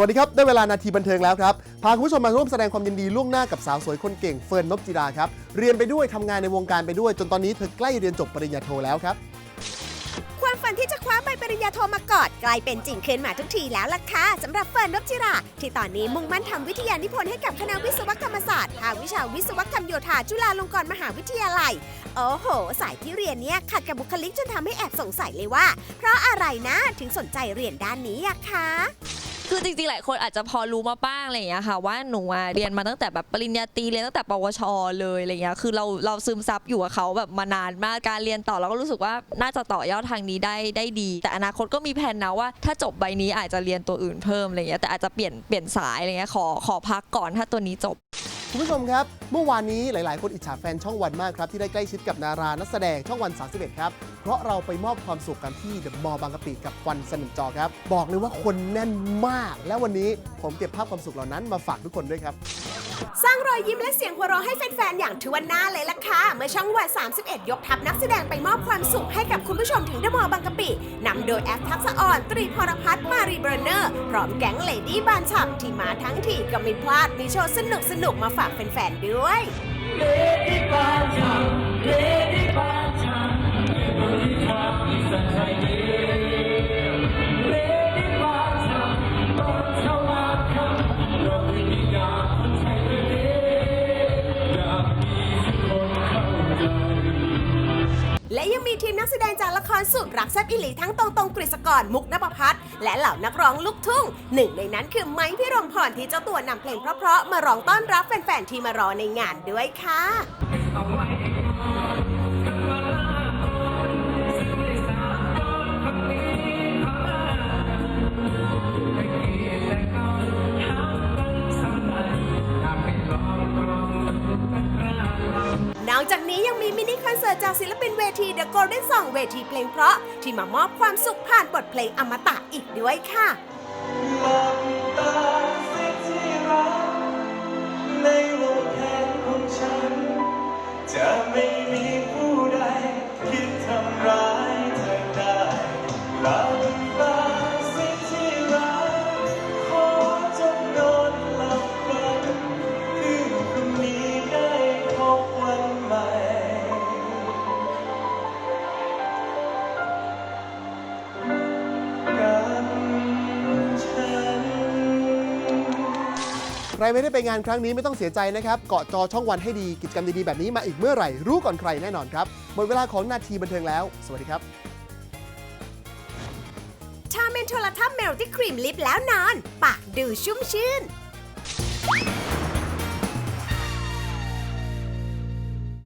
วัสดีครับ ได้เวลานาทีบันเทิงแล้วครับ พาคุณผู้ชมมาร่วมแสดงความยินดีล่วงหน้ากับสาวสวยคนเก่งเฟิร์นนพจิราครับ เรียนไปด้วยทำงานในวงการไปด้วย จนตอนนี้เธอใกล้เรียนจบปริญญาโทแล้วครับ ความฝันที่จะคว้าใบปริญญาโทมากอดกลายเป็นจริงขึ้นมาทุกทีแล้วล่ะค่ะสำหรับเฟิร์นนพจิรา ที่ตอนนี้มุ่งมั่นทำวิทยานิพนธ์ให้กับคณะวิศวกรรมศาสตร์ภาควิชาวิศวกรรมโยธาจุฬาลงกรณ์มหาวิทยาลัยโอ้โห สายที่เรียนเนี้ยขัดกับบุคลิกจนทำให้แอบสงสัยเลยว่า เพราะอะไรนะถึงสนใจเรียนด้านนี้อะคะ คือจริงๆ หลายคนอาจจะพอรู้มาบ้างอะไรอย่างเงี้ยค่ะ ว่าหนูอะเรียนมาตั้งแต่แบบปริญญาตรีเรียนตั้งแต่ปวช เลยอะไรเงี้ยคือเราเราซึมซับอยู่กับเขาแบบมานานมากการเรียนต่อเราก็รู้สึกว่าน่าจะต่อยอดทางนี้ได้ได้ดี แต่อนาคตก็มีแผนนะว่า ถ้าจบใบนี้อาจจะเรียนตัวอื่นเพิ่มอะไรเงี้ยแต่อาจจะเปลี่ยนเปลี่ยนสายอะไรเงี้ยขอขอพักก่อนถ้าตัวนี้จบ คุณผู้ชมครับ เมื่อวานนี้หลาย ๆ คนอิจฉาแฟนช่องวันมากครับ ที่ได้ใกล้ชิดกับดารานักแสดงช่องวัน 31 ครับ ราะเราไปมอบความสุขกันที่เดอะมอลล์บางกะปิกับวันสนิมจอครับ บอกเลยว่าคนแน่นมาก และวันนี้ผมเก็บภาพความสุขเหล่านั้นมาฝากทุกคนด้วยครับ สร้างรอยยิ้มและเสียงหัวเราะให้แฟน ๆ อย่างทวนหน้าเลยล่ะค่ะ เมื่อช่องวัน 31 ยกทัพนักแสดงไปมอบความสุขให้กับคุณผู้ชมถึงเดอะมอลล์บางกะปินำโดยแอฟทักษะอ่อนตรีพรพัฒน์มารีเบรเนอร์ พร้อมแก๊งเลดี้บานฉ่ำที่มาทั้งทีก็ไม่พลาดมีโชว์สนุกสนุกๆมาฝากแฟนๆด้วย และยังมีทีมนักแสดงจากละครสุดรักแซบอิหลีทั้งตรงตรงกฤษกรมุกนภพัฒน์และเหล่านักร้องลูกทุ่ง หนึ่งในนั้นคือไม้พี่รมพรที่เจ้าตัวนำเพลงเพราะๆมาร้องต้อนรับแฟนๆที่มารอในงานด้วยค่ะ จากนี้ยังมีมินิคอนเสิร์ตจากศิลปินเวที The Golden Song เวทีเพลงเพราะที่มามอบความสุขผ่านบทเพลงอมตะอีกด้วยค่ะ ใครไม่ได้ไปงานครั้งนี้ไม่ต้องเสียใจนะครับ เกาะจอช่องวันให้ดีกิจกรรมดีๆ แบบนี้มาอีกเมื่อไหร่รู้ก่อนใครแน่นอนครับ หมดเวลาของนาทีบันเทิงแล้ว สวัสดีครับ ชาเมนโทรทัศน์เมลที่ครีมลิปแล้วนอน ปากดูชุ่มชื่น